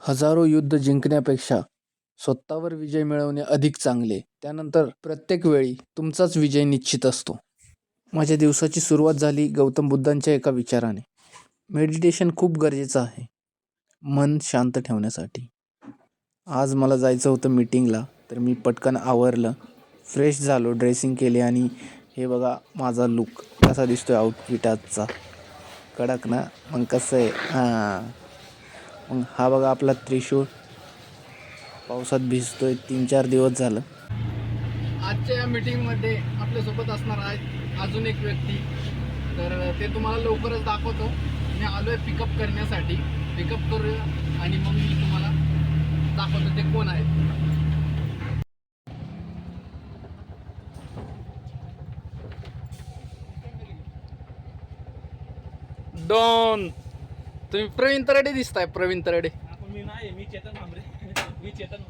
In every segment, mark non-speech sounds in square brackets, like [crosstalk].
हजारो युद्ध जिंकण्यापेक्षा स्वतःवर विजय मिळवणे अधिक चांगले. त्यानंतर प्रत्येक वेळी तुमचाच विजय निश्चित असतो. माझ्या दिवसाची सुरुवात झाली गौतम बुद्धांच्या एका विचाराने. मेडिटेशन खूप गरजेचं आहे. मन शांत ठेवण्यासाठी. आज मला जायचं होतं मीटिंगला तर मी पटकन आवरलं. फ्रेश झालो ड्रेसिंग केले आणि हे बघा माझा लुक कसा दिसतोय आउटफिट आजचा. कडक ना? मग कसं आहे? हां. मग हा बघा आपला त्रिशूळ. पावसात भिजतोय. तीन चार दिवस झालं. आजच्या या मीटिंगमध्ये आपल्यासोबत असणार आहे अजून एक व्यक्ती. तर ते तुम्हाला लवकरच दाखवतो. मी आलो आहे पिकअप करण्यासाठी. पिकअप करूया आणि मग मी तुम्हाला दाखवतो ते कोण आहेत. डॉन तुम्ही प्रवीण तरडे दिसताय प्रवीण तरडे. आपण मी नाही मी चेतन भांबरे. [laughs] मी चेतन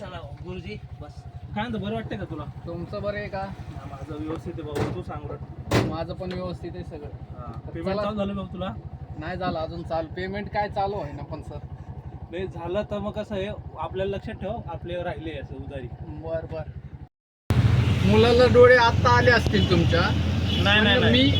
चला गुरुजी बस. काय म्हणतो बरं वाटतंय का तुला? तुमचं बरं आहे का? हा, माझं व्यवस्थित आहे बाबा तू सांग बरं. माझं पण व्यवस्थित आहे सगळं. पेमेंट चला. झालं बघ तुला? नाही झालं अजून चाल. पेमेंट काय चालू आहे ना पण सर नाही झालं तर मग कसं आहे आपल्याला लक्षात ठेव आपले राहिले असं उधारी बर बर. मुलाला डोळे आता आले असतील तुमच्या. नाही पण मी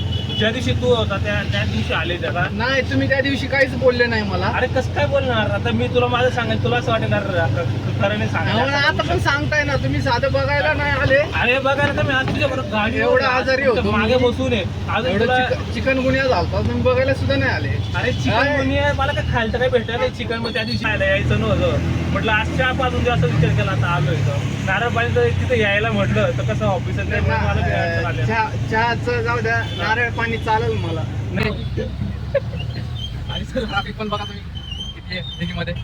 ज्या दिवशी तू होता त्या त्या दिवशी आले त्याला नाही तुम्ही त्या दिवशी काहीच बोलले नाही मला. अरे कसं काय बोलणार? आता मी तुला माझं सांगेन तुला असं वाटणार खरं नाही आम्हाला आता पण सांग सांगताय ना तुम्ही साधं बघायला नाही आले. अरे बघा ना तर मी आज तुझ्या बरोबर गाडी एवढा आजारी होतो. मागे. बसून आहे. आज एवढं चिकन गुन्हा झालता तुम्ही बघायला सुद्धा नाही आले. अरे चिकन काय? आहे मला काय खायला भेटलं नाही. चिकन मग त्या दिवशी खायला यायचं नव्हतं. म्हटलं आज चहा पाजून द्या असं विचार केला आता आलो इथं. नारळ तिथं यायला म्हटलं तर कसं ऑफिस मला काही अडचण आली असती. चहा- चहाचं जाऊ द्या नारळ पाणी चालेल मला. नाही. आणि सर ट्रॅफिक पण बघा तुम्ही किती आहे दिल्लीमध्ये.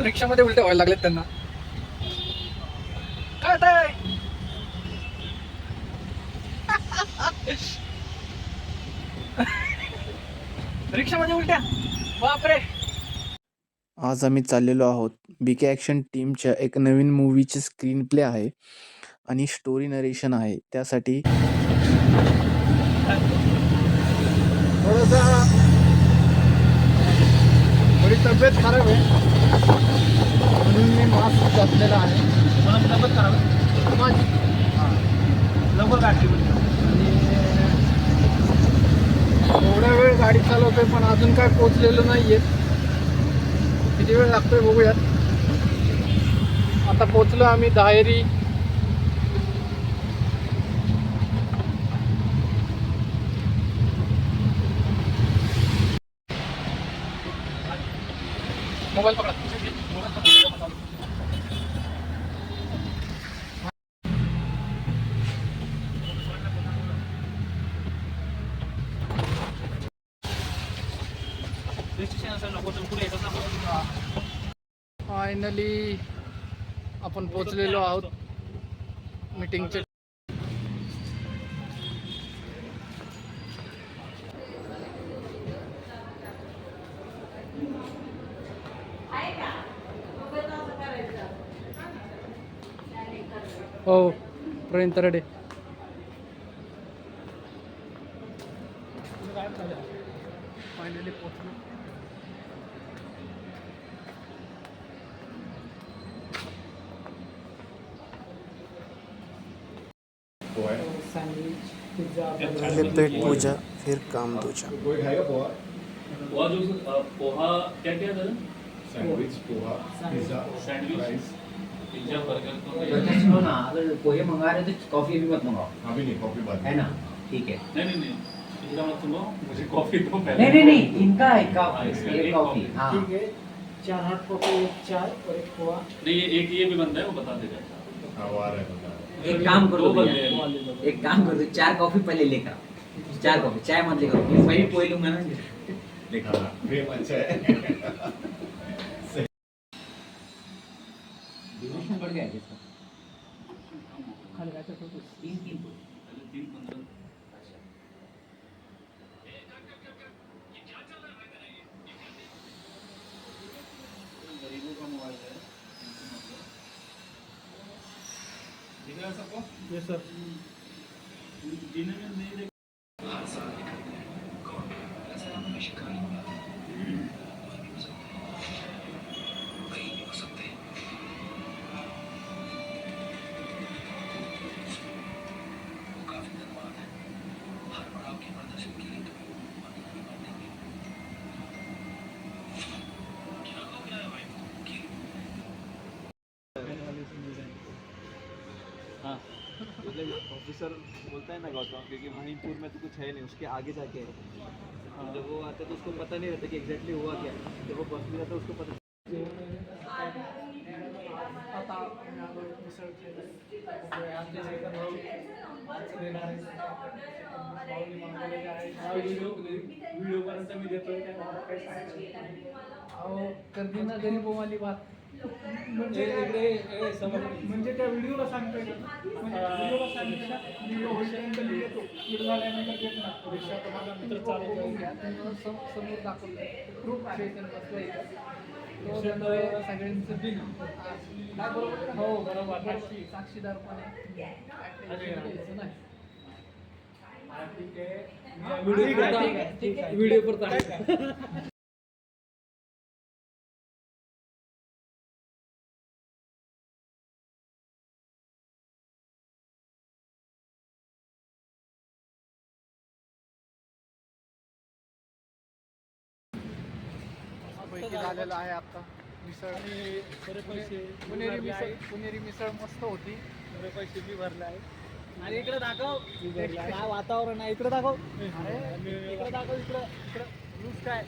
रिक्षामध्ये उलटे व्हायला लागलेत त्यांना. काय? रिक्षामध्ये उलट्या. बापरे. आज आम्ही चाललेलो आहोत बी के ॲक्शन टीमच्या एक नवीन मूवीचे स्क्रीन प्ले आहे आणि स्टोरी नरेशन आहे. त्यासाठी थोडंसं थोडी तब्येत खराब आहे. म्हणून मी मास्क घातलेला आहे. मला तब्येत खराब आहे. माझी. लवकर गाठी आणि एवढा वेळ गाडी चालवतोय पण अजून काय पोचलेलो नाहीये. किती वेळ लागतोय बघूयात. आता पोचलो आम्ही दाहेरी. मोबाईल पकडा. फायनली आपण पोचलेलो आहोत. मीटिंगचे हो प्रवीण तरडे. सँडविच पिझ्झा पहले पेट पूजा फिर काम दूजा कोई खाएगा पोहा? पोहा जो पोहा क्या क्या था sandwich poha pizza sandwich rice. Pizza burger तो तो अच्छा सुनो ना अगर पोहे मंगा रहे तो कॉफ़ी भी मत मंगाओ। अभी नहीं कॉफ़ी बाद है ना? ठीक है। नहीं नहीं नहीं इसका मत सुनो मुझे कॉफ़ी तो पहले नहीं नहीं नहीं इनका है हाँ, कॉफ़ी इसका ये एक कॉफ़ी। कॉफ़ी। हाँ। ठीक है। चार हाथ कॉफ़ी एक चाय और एक पोहा। नहीं ये एक ये भी बनता है वो बता देगा हाँ। वो आ रहा है एक काम कर दो दो बंदे भैया. हैं। एक काम कर दो चार कॉफी पहले लेकर आओ चार कॉफी चाय मत लेकर आओ मैं भी पोहे लूंगा ना है लेकर अच्छा है Yes, sir. ऑफिसर बोलता है ना गौतम, क्योंकि मणिपुर में तो कुछ है नहीं, उसके आगे जाके है। तो जब वो आता है तो उसको पता नहीं रहता कि एग्जैक्टली हुआ क्या है। जब वो बस में जाता है, उसको पता व्हिडिओ पर्यंत मी देतोय करदी ना गरीब वाली बात। म्हणजे समोर. म्हणजे त्या व्हिडिओला सांगतोय म्हणजे व्हिडिओला सांगितलं ना व्हिडिओ होईपर्यंत मी येतो. व्हिडिओ झाल्यानंतर देत ना. माझा मित्र चालू करून घ्या समोर दाखवलं प्रूफ आहे त्यांना बसलं इथं. तो त्यामुळे सगळ्यांचं बिल काय बरोबर? हो, बरोबर. साक्षी. साक्षीदार पण आहे अरे, घ्यायचं नाही. व्हिडिओ. व्हिडिओ करता पैकी झालेलं आहे आता. मिसळ. पुणेरी मिसळ पुणेरी मिसळ मस्त होती. पैसे मी भरले आहेत आणि इकडे दाखव. काय वातावरण आहे? इकडे दाखव. अरे इकडे दाखव इकडं इकडं. लूज काय?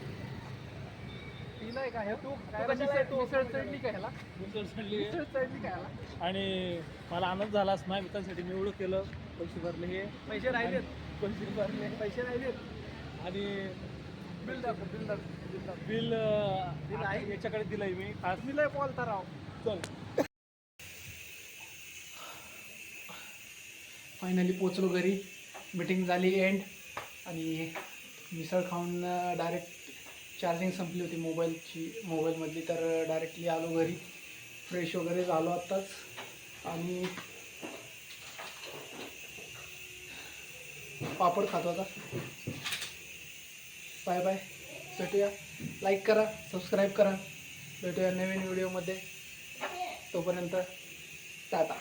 पिलाय का हे तू? काय कशाला मिसळ मिसळ चढली का ह्याला? मिसळ चढली मिसळ चढली का ह्याला? आणि मला आनंद झालाच माझ्या मित्रांसाठी. मी एवढं केलं. पैसे भरले हे. पैसे राहिलेत. पैसे भरले पैसे राहिलेत. आणि बिल दाखव बिल दाखव बिल बिल आहे? याच्याकडे दिलंय मी. खास मी लय बोलता राव. चल. फायनली पोचलो घरी. मीटिंग झाली एंड आणि मिसळ खाऊन डायरेक्ट चार्जिंग संपली होती मोबाईलची मोबाईलमधली तर डायरेक्टली आलो घरी. फ्रेश वगैरे झालो आत्ताच. आणि पापड खातो आता. Bye bye. भेटूया. लाईक करा सबस्क्राईब करा. भेटूया नवीन व्हिडिओमध्ये तोपर्यंत टाटा.